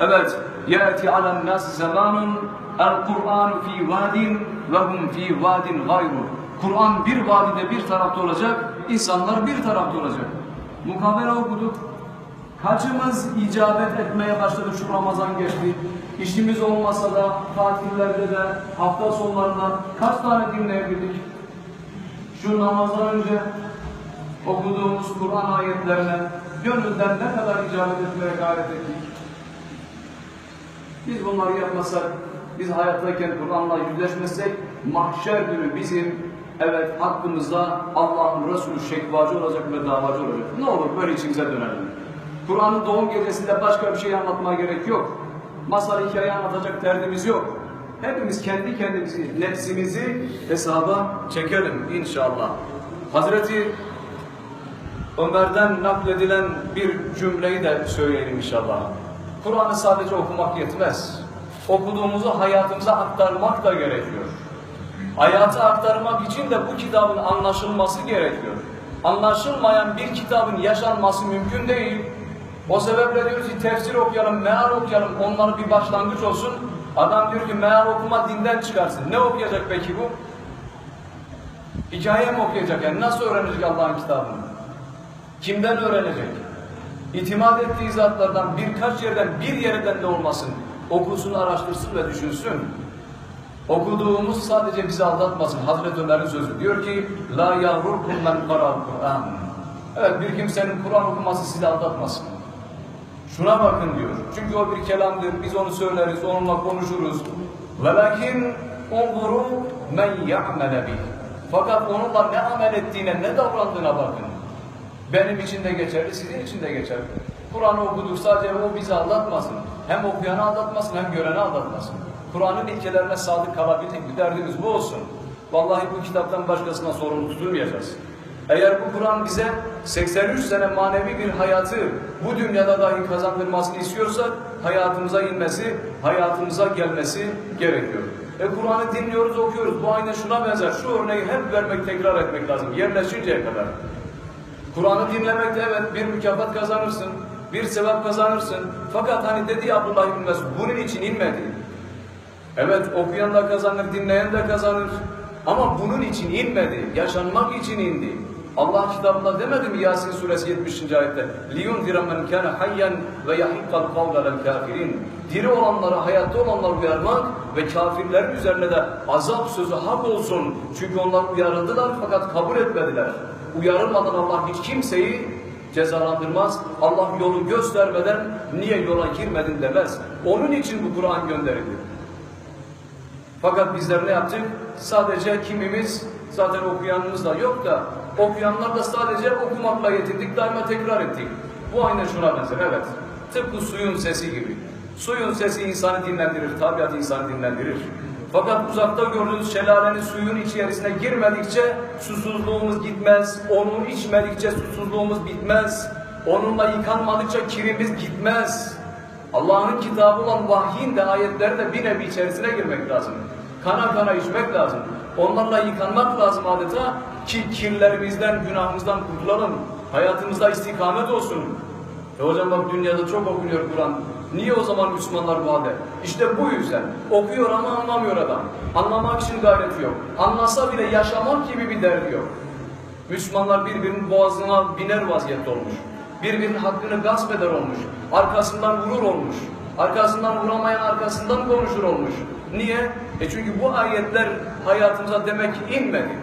Evet, yati alen nas zamanun el Kur'an fi vadin ve hum fi vadin gayru. Kur'an bir vadide bir tarafta olacak, insanlar bir tarafta olacak. Mukavele okuduk. Kaçımız icabet etmeye başladık şu Ramazan geçti. İşimiz olmasa da tatillerde de hafta sonlarında kaç tane dinleyebildik? Şu namazdan önce okuduğumuz Kur'an ayetlerine gönülden ne kadar icabet etmeye gayret ettik. Biz bunları yapmasak, biz hayattayken Kur'an'la yüzleşmezsek, mahşer günü bizim evet hakkımızda Allah'ın Resulü şekvacı olacak ve davacı olacak. Ne olur böyle içimize dönelim. Kur'an'ın doğum gecesinde başka bir şey anlatmaya gerek yok. Masal hikaye anlatacak derdimiz yok. Hepimiz kendi kendimizi, nefsimizi hesaba çekelim inşallah. Hazreti Ömer'den nakledilen bir cümleyi de söyleyelim inşallah. Kur'an'ı sadece okumak yetmez. Okuduğumuzu hayatımıza aktarmak da gerekiyor. Hayata aktarmak için de bu kitabın anlaşılması gerekiyor. Anlaşılmayan bir kitabın yaşanması mümkün değil. O sebeple diyoruz ki tefsir okuyalım, meal okuyalım, onların bir başlangıç olsun. Adam diyor ki meal okuma dinden çıkarsın. Ne okuyacak peki bu? Hikaye mi okuyacak yani? Nasıl öğrenecek Allah'ın kitabını? Kimden öğrenecek? İtimat ettiği zatlardan birkaç yerden bir yerden de olmasın. Okusun, araştırsın ve düşünsün. Okuduğumuz sadece bizi aldatmasın. Hazreti Ömer'in sözü diyor ki La yavrurkum men karal Kur'an. Evet bir kimsenin Kur'an okuması sizi aldatmasın. Şuna bakın diyor. Çünkü o bir kelamdır. Biz onu söyleriz, onunla konuşuruz. Velakin unzuru men ya'mele bih. Fakat onunla ne amel ettiğine, ne davrandığına bakın. Benim için de geçerli, sizin için de geçerli. Kur'an'ı okuduk sadece o bizi aldatmasın. Hem okuyanı aldatmasın hem göreni aldatmasın. Kur'an'ın ilkelerine sadık kalabildik bir derdimiz bu olsun. Vallahi bu kitaptan başkasına sorumlu tutulmayacağız. Eğer bu Kur'an bize 83 sene manevi bir hayatı bu dünyada dahi kazandırmasını istiyorsak hayatımıza inmesi, hayatımıza gelmesi gerekiyor. E Kur'an'ı dinliyoruz, okuyoruz. Bu aynen şuna benzer. Şu örneği hep vermek, tekrar etmek lazım. Yerleşinceye kadar. Kur'an'ı dinlemekte evet bir mükafat kazanırsın, bir sevap kazanırsın. Fakat hani dedi ya Abdullah bin Mesud, bunun için inmedi. Evet okuyan da kazanır, dinleyen de kazanır. Ama bunun için inmedi, yaşanmak için indi. Allah kitabında demedi mi Yasin suresi 70. ayette? لِيُنْذِرَ مَنْ كَانَ حَيًّا وَيَحِقَّ الْقَوْلَ لَلْكَافِرِينَ Diri olanları, hayatta olanları uyarmak ve kafirlerin üzerine de azap sözü hak olsun. Çünkü onlar uyarıldılar fakat kabul etmediler. Uyarılmadan Allah hiç kimseyi cezalandırmaz. Allah yolu göstermeden niye yola girmedin demez. Onun için bu Kur'an gönderildi. Fakat bizler ne yaptık? Sadece kimimiz zaten okuyanımız da yok da okuyanlar da sadece okumakla yetindik, daima tekrar ettik. Bu aynen şuna benzer, evet. Tıpkı suyun sesi gibi. Suyun sesi insanı dinlendirir, tabiat insanı dinlendirir. Fakat uzakta gördüğünüz şelalenin suyun içerisine girmedikçe susuzluğumuz gitmez. Onu içmedikçe susuzluğumuz bitmez. Onunla yıkanmadıkça kirimiz gitmez. Allah'ın kitabı olan vahyin de ayetleri de bir nevi içerisine girmek lazım. Kana kana içmek lazım. Onlarla yıkanmak lazım adeta ki kirlerimizden, günahımızdan kurtulalım. Hayatımızda istikamet olsun. E hocam bak dünyada çok okunuyor Kur'an. Niye o zaman Müslümanlar bu halde? İşte bu yüzden. Okuyor ama anlamıyor adam. Anlamak için gayreti yok. Anlasa bile yaşamak gibi bir derdi yok. Müslümanlar birbirinin boğazına biner vaziyette olmuş. Birbirinin hakkını gasp eder olmuş. Arkasından vurur olmuş. Arkasından vuramayan arkasından konuşur olmuş. Niye? E çünkü bu ayetler hayatımıza demek inmedi.